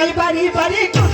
জামাই বাড়ি বাড়ি।